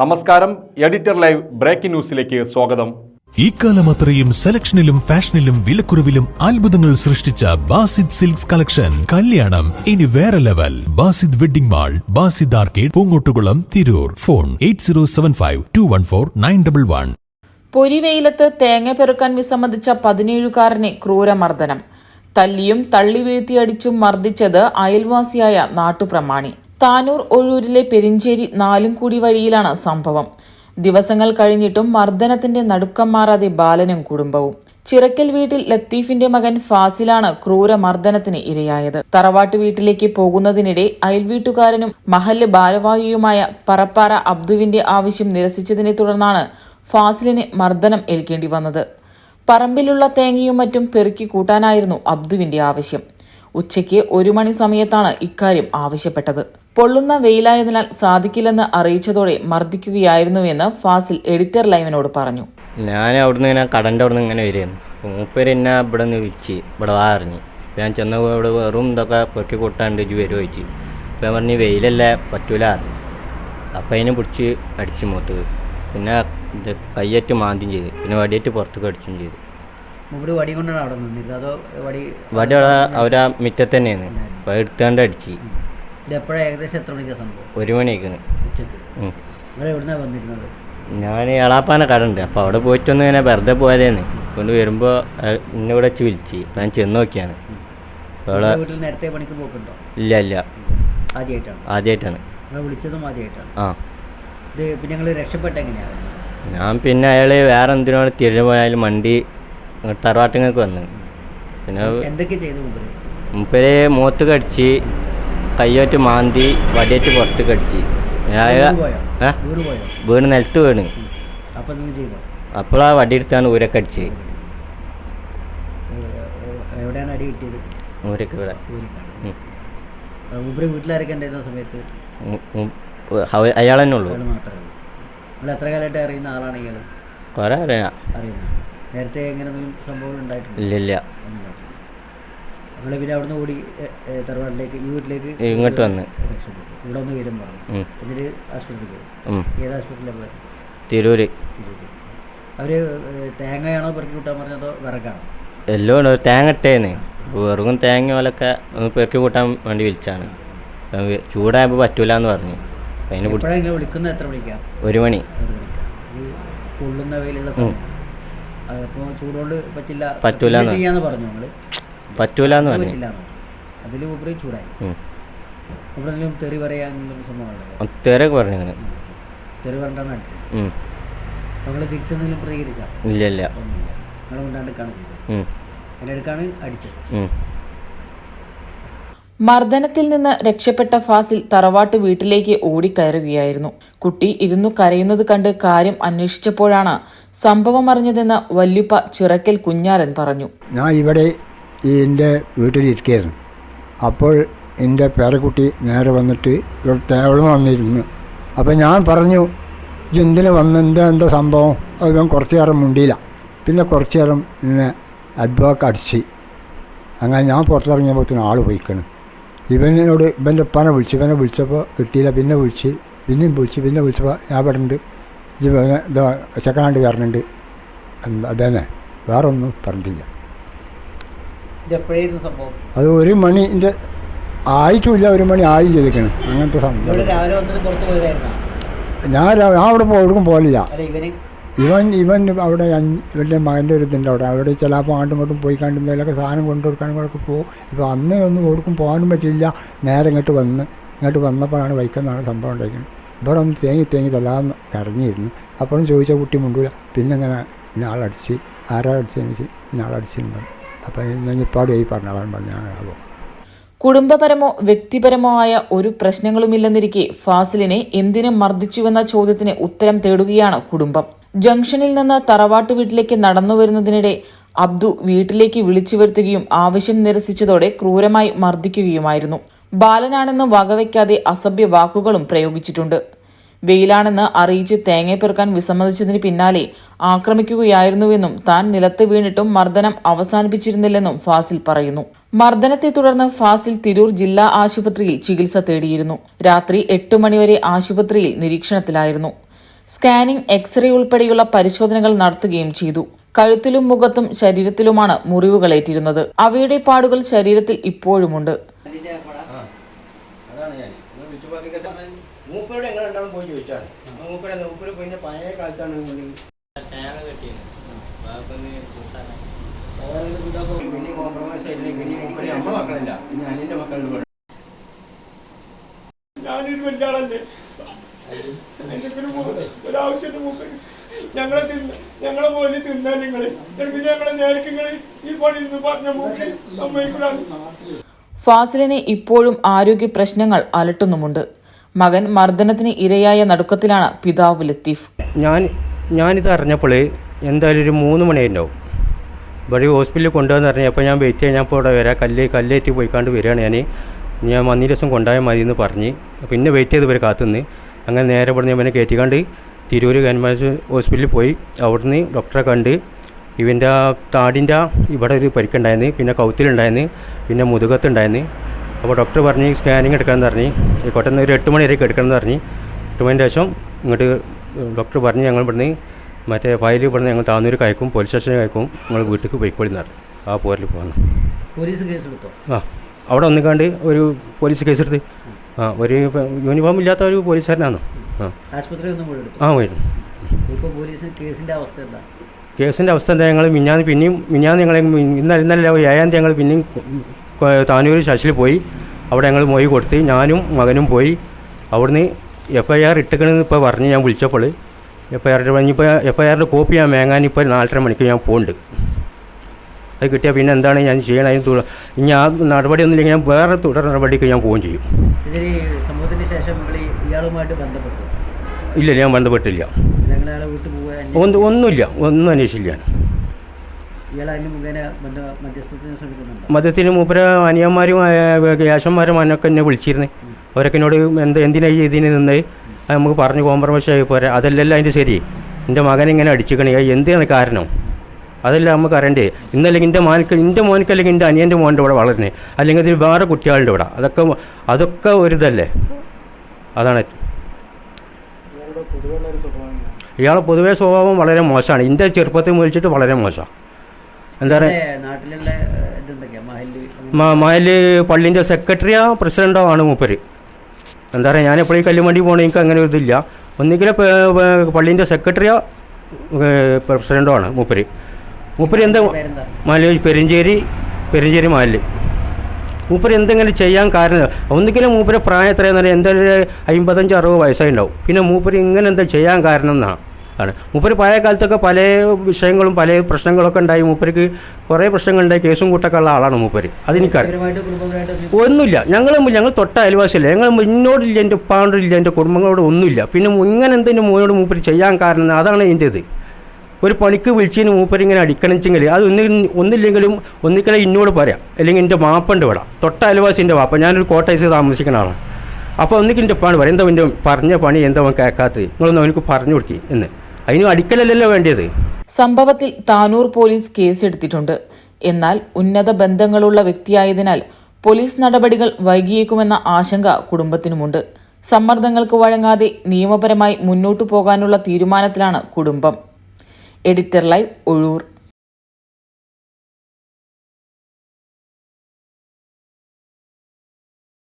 നമസ്കാരം editor live breaking ന്യൂസിലേക്ക് സ്വാഗതം. ഇക്കാലം അത്രയും സെലക്ഷനിലും ഫാഷനിലും വിലക്കുറവിലും അത്ഭുതങ്ങൾ സൃഷ്ടിച്ച ബാസിദ് സിൽക്സ് കളക്ഷൻ കല്യാണം. ഇനി വേറെ level. Basid wedding mall Basid arcade Poongottukulam Tirur. Phone eight zero seven five two one four nine double one. പൊരിവെയിലത്ത് തേങ്ങ പെറുക്കാൻ വിസമ്മതിച്ച പതിനേഴുകാരനെ ക്രൂരമർദ്ദനം. തല്ലിയും തള്ളി വീഴ്ത്തിയടിച്ചും മർദ്ദിച്ചത് അയൽവാസിയായ നാട്ടുപ്രമാണി. താനൂർ ഒഴൂരിലെ പെരിഞ്ചേരി നാലുംകൂടി വഴിയിലാണ് സംഭവം. ദിവസങ്ങൾ കഴിഞ്ഞിട്ടും മർദ്ദനത്തിന്റെ നടുക്കം മാറാതെ ബാലനും കുടുംബവും. ചിറക്കൽ വീട്ടിൽ ലത്തീഫിന്റെ മകൻ ഫാസിലാണ് ക്രൂര ക്രൂരമർദ്ദനത്തിന് ഇരയായത്. തറവാട്ട് വീട്ടിലേക്ക് പോകുന്നതിനിടെ അയൽവീട്ടുകാരനും മഹല്ല് ഭാരവാഹിയുമായ പറപ്പാറ അബ്ദുവിന്റെ ആവശ്യം നിരസിച്ചതിനെ തുടർന്നാണ് ഫാസിലിന് മർദ്ദനം ഏൽക്കേണ്ടി വന്നത്. പറമ്പിലുള്ള തേങ്ങയും മറ്റും പെറുക്കി കൂട്ടാനായിരുന്നു അബ്ദുവിന്റെ ആവശ്യം. ഉച്ചയ്ക്ക് ഒരു മണി സമയത്താണ് ഇക്കാര്യം ആവശ്യപ്പെട്ടത്. പൊള്ളുന്ന വെയിലായതിനാൽ സാധിക്കില്ലെന്ന് അറിയിച്ചതോടെ മർദ്ദിക്കുകയായിരുന്നുവെന്ന് ഫാസിൽ എഡിറ്റർ ലൈവിനോട് പറഞ്ഞു. ഞാൻ അവിടുന്ന് ഇങ്ങനെ കടന്റെ അവിടുന്ന് ഇങ്ങനെ വരുമായിരുന്നു മൂപ്പര് എന്നെ ഇവിടെ നിന്ന് വിളിച്ച് ഇവിടെ വാ അറിഞ്ഞ് ഞാൻ ചെന്ന ഇവിടെ വെറും ഇതൊക്കെ പൊക്കി കൂട്ടാണ്ട് ഇജ് വരുമോ ചോദിച്ചു. അപ്പം ഞാൻ പറഞ്ഞ് വെയിലല്ലേ പറ്റൂല അപ്പം അതിനെ പിടിച്ച് അടിച്ച് മൂത്തത് പിന്നെ ഇത് കയ്യേറ്റ് മാന്തിയും ചെയ്ത്. പിന്നെ വടിയേറ്റ് പുറത്തേക്ക് അടിച്ചും ചെയ്തു. വടി കൊണ്ടാണ് അവിടെ നിന്നിരുന്നത്? അതോ വടി വടി അവിടെ അവരാ മുറ്റത്ത് തന്നെയാണ്. എടുത്താണ്ട് അടിച്ച്. ഇത് എപ്പോഴാണ് ഏകദേശം എത്ര മണിക്കാണ് സംഭവം? ഒരു മണിയാക്കുന്നു ഉച്ചയ്ക്ക്. നിങ്ങൾ എവിടുന്നാണ് വന്നിരുന്നത്? ഞാൻ എളാപ്പാന കട ഉണ്ട് അപ്പോൾ അവിടെ പോയിട്ടൊന്നും ഇങ്ങനെ വെറുതെ പോയതേന്ന്. കൊണ്ട് വരുമ്പോൾ എന്നെ ഇവിടെ വെച്ച് വിളിച്ച്. ഞാൻ ചെന്ന് നോക്കിയാണ്. അപ്പോൾ അവിടെ നിങ്ങളുടെ വീട്ടിൽ നേരത്തെ പണിക്ക് പോക്കുണ്ടോ? ഇല്ല ഇല്ല. ആദ്യമായിട്ടാണ് ആദ്യമായിട്ടാണ് നിങ്ങൾ വിളിച്ചതും ആദ്യമായിട്ടാണ് ആ. ഇത് പിന്നെ ഞങ്ങൾ രക്ഷപ്പെട്ട എങ്ങനെയാണ് ഞാൻ പിന്നെ അയാൾ വേറെ എന്തിനോട് തിരിഞ്ഞു പോയാലും വണ്ടി തറവാട്ടിങ്ങൾക്ക് വന്ന്. പിന്നെ എന്തൊക്കെ ചെയ്തു മുപ്പര് മൂത്ത് കടിച്ച് കയ്യോറ്റ് മാന്തി വടിയേറ്റ് പുറത്ത് കടിച്ച്. വീണ് നിലത്ത് വീണ്. അപ്പോഴാ അപ്പോൾ ആ വടി എടുത്താണ് ഊരൊക്കെ അടിച്ച്. എവിടെയാണ് അടി കിട്ടിയത്? ഊരൊക്കെ ഇവിടെ. ഊരിക്കാണ് ഉം. മൂപ്പര് വീട്ടിലാരൊക്കെ ഉണ്ടായിരുന്ന സമയത്ത്. അയാൾ തന്നെ ഉള്ളൂ. മാത്രമേ ഉള്ളൂ. നിങ്ങൾ എത്ര കാലമായിട്ട് അറിയുന്ന ആളാണ് ഇയാൾ കുറേ അറിയാം. നേരത്തെ എങ്ങനെ സംഭവം ഉണ്ടായിട്ടുണ്ട് ഇല്ല നമ്മൾ പിന്നെ അവിടുന്ന് ഓടി തറവാട്ടിലേക്ക് ഈ വീട്ടിലേക്ക് ഇങ്ങോട്ട് വന്ന്. രക്ഷപ്പെട്ടു. ഇവിടെ ഒന്ന് വരും പറഞ്ഞു. എന്നിട്ട് ആശുപത്രിയിൽ പോയി. ഏത് ഹോസ്പിറ്റലിലാണ് പോയത്? തിരൂര്. അവർ തേങ്ങയാണോ പെറുക്കി കൂട്ടാൻ പറഞ്ഞതോ വിറകാണോ? എല്ലാം ഉണ്ട്. തേങ്ങ ഇട്ടേന്ന് വെറും തേങ്ങ പോലൊക്കെ ഒന്ന് പെറുക്കി കൂട്ടാൻ വേണ്ടി വിളിച്ചാണ്. ചൂടായപ്പോൾ പറ്റൂല എന്ന് പറഞ്ഞു. അതിന് വിളിക്കുന്നത്? എത്ര മണിക്കാണ് ഒരു മണി. പൊള്ളുന്ന വെയിലുള്ള സമയം. അപ്പോൾ ചൂടുകൊണ്ട് പറ്റില്ല. പറ്റൂല. ചെയ്യാന്ന് പറഞ്ഞു നിങ്ങൾ പറ്റൂല. എന്ന് പറഞ്ഞു പറ്റില്ല ചൂടായി. ഉം. ഇവിടെ എന്തെങ്കിലും തെറി പറയാനുള്ള സംഭവമുണ്ടോ ഒത്തേരൊക്കെ പറഞ്ഞു ഇങ്ങനെ. തെറി പറഞ്ഞാണ് അടിച്ചത് ഉം. നിങ്ങൾ തിരിച്ചെന്തെങ്കിലും പ്രതികരിച്ചാൽ ഇല്ല ഇല്ല. ഒന്നുമില്ല. നിങ്ങൾ കൊണ്ടാണ്ടിക്കാണ് ചെയ്തത്. ഉം. അതിനടുക്കാണ് അടിച്ചത്. ഉം. മർദ്ദനത്തിൽ നിന്ന് രക്ഷപ്പെട്ട ഫാസിൽ തറവാട്ട് വീട്ടിലേക്ക് ഓടിക്കയറുകയായിരുന്നു. കുട്ടി ഇരുന്നു കരയുന്നത് കണ്ട് കാര്യം അന്വേഷിച്ചപ്പോഴാണ് സംഭവം അറിഞ്ഞതെന്ന് വല്യുപ്പ ചിറക്കൽ കുഞ്ഞാലൻ പറഞ്ഞു. ഞാൻ ഇവിടെ എന്റെ വീട്ടിലിരിക്കുകയായിരുന്നു. അപ്പോൾ എന്റെ പേരക്കുട്ടി നേരെ വന്നിട്ട് ടേബിൾ വന്നിരുന്നു. അപ്പോൾ ഞാൻ പറഞ്ഞു "ഇജ്ജ് എന്തിനു വന്ന്? എന്താ എന്താ സംഭവം? അത് ഞാൻ കുറച്ച് നേരം മുണ്ടിയില്ല. പിന്നെ കുറച്ച് നേരം എന്നെ അദ്വാക്ക് അടിച്ച്. അങ്ങനെ ഞാൻ പുറത്തിറങ്ങിയപ്പോഴത്തേനും ആൾ പോയിക്കണ്. ഇവനോട് ഇവന്റെ ഉപ്പാനെ വിളിച്ചു ഇവനെ വിളിച്ചപ്പോൾ കിട്ടിയില്ല. പിന്നെ വിളിച്ച് പിന്നെയും വിളിച്ച് പിന്നെ വിളിച്ചപ്പോൾ ഞാൻ ഇവിടെ ഉണ്ട് ഇവനെ ഇതാ ചെക്കനാണ്ട് കയറുന്നുണ്ട് എന്താ അതന്നെ. വേറൊന്നും പറഞ്ഞിട്ടില്ല. എപ്പോഴായിരുന്നു സംഭവം? അത് ഒരു മണിന്റെ ആയിട്ടുമില്ല ഒരു മണി ആയി ചെയ്തിരിക്കണം അങ്ങനത്തെ സംഭവം. രാവിലെ വന്നിട്ട് പുറത്ത് പോയതായിരുന്നോ? ഞാൻ ഞാൻ അവിടെ എവിടേക്കും പോലില്ല ഇവൻ ഇവൻ അവിടെ ഇവന്റെ മകന്റെ ഒരു ഇതുണ്ട് അവിടെ. അവിടെ ചിലപ്പോൾ അങ്ങോട്ടും ഇങ്ങോട്ടും പോയി കണ്ട് എന്തെങ്കിലുമൊക്കെ സാധനം കൊണ്ടു കൊടുക്കാനും കൂടെ പോകും ഇപ്പോൾ അന്ന് ഒന്നും കൊടുക്കും പോകാനും പറ്റില്ല നേരെ ഇങ്ങോട്ട് വന്ന് ഇങ്ങോട്ട് വന്നപ്പോഴാണ് വൈക്കെന്നാണ് സംഭവം ഉണ്ടായിരിക്കുന്നത്. ഇവിടെ ഒന്ന് തേങ്ങി തേങ്ങി തല്ലാന്ന് കരഞ്ഞിരുന്നു. അപ്പോഴും ചോദിച്ച കുട്ടി മുണ്ടൂല. പിന്നെ ഇങ്ങനെ ഇന്ന ആളടിച്ച് ആരാ അടിച്ചതെന്ന് വെച്ച് ഇന്ന ആളടിച്ചിട്ടുണ്ട് കുടുംബപരമോ വ്യക്തിപരമോ ആയ ഒരു പ്രശ്നങ്ങളുമില്ലെന്നിരിക്കെ ഫാസിലിനെ എന്തിനു മർദ്ദിച്ചുവെന്ന ചോദ്യത്തിന് ഉത്തരം തേടുകയാണ് കുടുംബം. ജംഗ്ഷനിൽ നിന്ന് തറവാട്ട് വീട്ടിലേക്ക് നടന്നു വരുന്നതിനിടെ അബ്ദു വീട്ടിലേക്ക് വിളിച്ചു വരുത്തുകയും ആവശ്യം നിരസിച്ചതോടെ ക്രൂരമായി മർദ്ദിക്കുകയുമായിരുന്നു. ബാലനാണെന്ന് വകവയ്ക്കാതെ അസഭ്യ വാക്കുകളും പ്രയോഗിച്ചിട്ടുണ്ട്. വെയിലാണെന്ന് അറിയിച്ച് തേങ്ങ പെറുക്കാൻ വിസമ്മതിച്ചതിന് പിന്നാലെ ആക്രമിക്കുകയായിരുന്നുവെന്നും താൻ നിലത്ത് വീണിട്ടും മർദ്ദനം അവസാനിപ്പിച്ചിരുന്നില്ലെന്നും ഫാസിൽ പറയുന്നു. മർദ്ദനത്തെ തുടർന്ന് ഫാസിൽ തിരൂർ ജില്ലാ ആശുപത്രിയിൽ ചികിത്സ തേടിയിരുന്നു. രാത്രി എട്ട് മണിവരെ ആശുപത്രിയിൽ നിരീക്ഷണത്തിലായിരുന്നു. സ്കാനിംഗ് എക്സ്റേ ഉൾപ്പെടെയുള്ള പരിശോധനകൾ നടത്തുകയും ചെയ്തു. കഴുത്തിലും മുഖത്തും ശരീരത്തിലുമാണ് മുറിവുകളേറ്റിരുന്നത്. അവയുടെ പാടുകൾ ശരീരത്തിൽ ഇപ്പോഴുമുണ്ട് അതാണ് ഞാൻ നിങ്ങൾ വിളിച്ചു പറഞ്ഞ മൂപ്പരോട് എങ്ങനെ രണ്ടാളും പോയി ചോദിച്ചാണ് മൂപ്പര മൂപ്പര് പോയി പഴയ കാലത്താണ് പിന്നെ കോംപ്രമൈസ് ആയില്ലേ പിന്നെ മൂപ്പര് നമ്മളെ മക്കളല്ല പിന്നെ അനിയന്റെ മക്കളുടെ ഞാനൊരു ഒരാവശ്യത്തിന് ഞങ്ങളെ തിന്ന ഞങ്ങളെ പോലെ തിന്നാൻ നിങ്ങൾ പിന്നെ ഞങ്ങളെ നേരത്തെ നിങ്ങൾ ഈ പണി ഇന്ന് പറഞ്ഞ മുമ്പ് സമ്മതിക്കൂടാണ്. ഫാസിലിനെ ഇപ്പോഴും ആരോഗ്യ പ്രശ്നങ്ങൾ അലട്ടുന്നുമുണ്ട്. മകൻ മർദ്ദനത്തിന് ഇരയായ നടുക്കത്തിലാണ് പിതാവ് ലത്തീഫ്. ഞാൻ ഞാനിത് അറിഞ്ഞപ്പോൾ എന്തായാലും ഒരു മൂന്ന് മണിയുണ്ടാവും ഇവിടെ ഹോസ്പിറ്റലിൽ കൊണ്ടുവന്ന് അറിഞ്ഞപ്പോൾ ഞാൻ വെയിറ്റ് ചെയ്യാൻ ഞാൻ ഇവിടെ വരാം. കല്ല് കല്ലേറ്റ് പോയിക്കാണ്ട് വരികയാണ് ഞാൻ ഞാൻ വന്നി ദിവസം കൊണ്ടുപോയാൽ മതി എന്ന് പറഞ്ഞ് പിന്നെ വെയിറ്റ് ചെയ്ത് ഇവർ കാത്തുനിന്ന്. അങ്ങനെ നേരെ ഇവിടെ ഇവനെ കയറ്റിക്കാണ്ട് തിരൂർ ഗവൺമെന്റ് ഹോസ്പിറ്റലിൽ പോയി. അവിടുന്ന് ഡോക്ടറെ കണ്ട് ഇവന്റെ താടിന്റെ ഇവിടെ ഒരു പരിക്കുണ്ടായിരുന്നു. പിന്നെ കൗത്തിലുണ്ടായിരുന്നു. പിന്നെ മുതുകത്തുണ്ടായിരുന്നു. അപ്പോൾ ഡോക്ടർ പറഞ്ഞ് സ്കാനിങ് എടുക്കാമെന്ന് പറഞ്ഞ് കോട്ടന്ന് ഒരു എട്ട് മണി വരെയൊക്കെ എടുക്കണമെന്ന് പറഞ്ഞ് എട്ട് മണിന്റെ ശേഷം ഇങ്ങോട്ട് ഡോക്ടർ പറഞ്ഞ് ഞങ്ങൾ ഇവിടുന്ന് മറ്റേ ഫയൽ ഇവിടുന്ന് ഞങ്ങൾ താന്നൂർ കയക്കും പോലീസ് സ്റ്റേഷനിൽ കയക്കും നിങ്ങൾ വീട്ടിലേക്ക് പോയിക്കോളിന്ന് പറഞ്ഞു. ആ പോരിൽ പോകുന്നു പോലീസ് കേസ് എടുത്തോ? ആ അവിടെ ഒന്നിക്കാണ്ട് ഒരു പോലീസ് കേസ് എടുത്ത്. ആ ഒരു യൂണിഫോം ഇല്ലാത്ത ഒരു പോലീസുകാരനാണ് ആ. ആ വരും കേസിന്റെ അവസ്ഥ എന്താ? ഞങ്ങൾ മിഞ്ഞാന്ന് പിന്നെയും മിഞ്ഞാന്ന് ഞങ്ങൾ ഇന്നലെ ഇന്നലെ ഏഴാം തീയതി ഞങ്ങൾ പിന്നെയും താനൂർ ശശിൽ പോയി. അവിടെ ഞങ്ങൾ മൊഴി കൊടുത്ത് ഞാനും മകനും പോയി. അവിടുന്ന് എഫ് ഐ ആർ ഇട്ടിക്കണമെന്ന് ഇപ്പോൾ പറഞ്ഞ് ഞാൻ വിളിച്ചപ്പോൾ എഫ് ഐ ആർ ഇനിയിപ്പോൾ എഫ് ഐ ആറിന്റെ കോപ്പി ഞാൻ മേങ്ങാൻ ഇപ്പോൾ നാലര മണിക്ക് ഞാൻ പോകുന്നുണ്ട് അത് കിട്ടിയാൽ പിന്നെ എന്താണ് ഞാൻ ചെയ്യണത് അതിന് തുട ഇനി ആ നടപടി ഒന്നുമില്ലെങ്കിൽ ഞാൻ വേറെ തുടർ നടപടിക്ക് ഞാൻ പോവുകയും ചെയ്യും. ഇതിൽ സംഭവത്തിന് ശേഷം ഇയാളുമായിട്ട് ബന്ധപ്പെട്ടു? ഇല്ല ഞാൻ ബന്ധപ്പെട്ടില്ല. ഒന്നും ഒന്നുമില്ല. ഒന്നും അന്വേഷിച്ചില്ല ഞാൻ. മതത്തിന് മൂപ്പര അനിയന്മാരും യാശന്മാരും അനൊക്കെ എന്നെ വിളിച്ചിരുന്നു. അവരൊക്കെ എന്നോട് എന്ത് എന്തിനാ ഈ ഇതിന് നിന്ന്? അത് നമുക്ക് പറഞ്ഞു കോംപ്രമൈസ് ആയി പോരാ. അതല്ലല്ലോ അതിന്റെ ശരി. എന്റെ മകൻ ഇങ്ങനെ അടിച്ചിക്കണേ. അത് എന്താണ് കാരണം? അതല്ല നമുക്ക് അറിയണ്ടേ. ഇന്നല്ലെങ്കിൽ എന്റെ മോനക്ക് എന്റെ മോനക്ക് അല്ലെങ്കിൽ എന്റെ അനിയന്റെ മോന്റെ ഇവിടെ വളരണേ അല്ലെങ്കിൽ ഇതിൽ വേറെ കുട്ടികളുടെ ഇവിടെ അതൊക്കെ അതൊക്കെ ഒരു ഇതല്ലേ? അതാണ്. ഇയാളെ പൊതുവേ സ്വഭാവം വളരെ മോശമാണ്. എന്റെ ചെറുപ്പത്തിൽ മേടിച്ചിട്ട് വളരെ മോശമാണ്. എന്താ പറയുക മായൽ പള്ളിന്റെ മഹൽ പള്ളിന്റെ സെക്രട്ടറിയോ പ്രസിഡന്റോ ആണ് മൂപ്പര്. എന്താ പറയുക ഞാനെപ്പോഴും കല്ലും കല്ലുമണ്ടി പോകണ എനിക്ക് അങ്ങനെ ഒരു ഇതില്ല. ഒന്നുകിൽ പള്ളീന്റെ സെക്രട്ടറിയോ പ്രസിഡന്റോ ആണ് മൂപ്പര്. മൂപ്പര് എന്താ മല പെരിഞ്ചേരി പെരിഞ്ചേരി മാലിൽ മൂപ്പര് എന്തെങ്കിലും ചെയ്യാൻ കാരണം ഒന്നുകിലും മൂപ്പര് പ്രായം എത്രയെന്ന് പറഞ്ഞാൽ എന്തായാലും അമ്പത്തഞ്ച് അറുപത് വയസ്സായി ഉണ്ടാവും. പിന്നെ മൂപ്പര് ഇങ്ങനെ എന്താ ചെയ്യാൻ കാരണം എന്നാണ് ആണ്. മൂപ്പര് പഴയ കാലത്തൊക്കെ പല വിഷയങ്ങളും പല പ്രശ്നങ്ങളൊക്കെ ഉണ്ടായി. മൂപ്പർക്ക് കുറേ പ്രശ്നങ്ങളുണ്ടായി. കേസും കൂട്ടൊക്കെ ഉള്ള ആളാണ് മൂപ്പര്. അതെനിക്കറിയാം ഒന്നുമില്ല. ഞങ്ങൾ ഞങ്ങൾ തൊട്ട അയൽവാസിയില്ല. ഞങ്ങൾ എന്നോടില്ല എന്റെ ഉപ്പാണ്ടില്ല എന്റെ കുടുംബങ്ങളോട് ഒന്നുമില്ല. പിന്നെ ഇങ്ങനെ എന്തെങ്കിലും മോനോട് മൂപ്പര് ചെയ്യാൻ കാരണം അതാണ് എന്റെ ഇത് ഒരു പണിക്ക് വിളിച്ചതിന് മൂപ്പര് ഇങ്ങനെ അടിക്കണിച്ചെങ്കിൽ അത് ഒന്നി ഒന്നില്ലെങ്കിലും ഒന്നിക്കലെ ഇന്നോട് പറയാം. അല്ലെങ്കിൽ എന്റെ മാപ്പുണ്ട് വിടാം തൊട്ട അയൽവാസിന്റെ വാപ്പ ഞാനൊരു കോട്ടയത്ത് താമസിക്കുന്ന ആളാണ്. അപ്പോൾ ഒന്നിക്കിന്റെ ഉപ്പാണ് പറയും എന്താ എന്റെ പറഞ്ഞ പണി? എന്താ അവൻ കേൾക്കാത്തത്? നിങ്ങളൊന്ന് അവനക്ക് പറഞ്ഞു കൊടുക്കി എന്ന്. അതിന് അടിക്കലല്ലല്ലോ വേണ്ടത് സംഭവത്തിൽ താനൂർ പോലീസ് കേസെടുത്തിട്ടുണ്ട്. എന്നാൽ ഉന്നത ബന്ധങ്ങളുള്ള വ്യക്തിയായതിനാൽ പോലീസ് നടപടികൾ വൈകിയേക്കുമെന്ന ആശങ്ക കുടുംബത്തിനുമുണ്ട്. സമ്മർദ്ദങ്ങൾക്ക് വഴങ്ങാതെ നിയമപരമായി മുന്നോട്ടു പോകാനുള്ള തീരുമാനത്തിലാണ് കുടുംബം. Editor live Ozhur.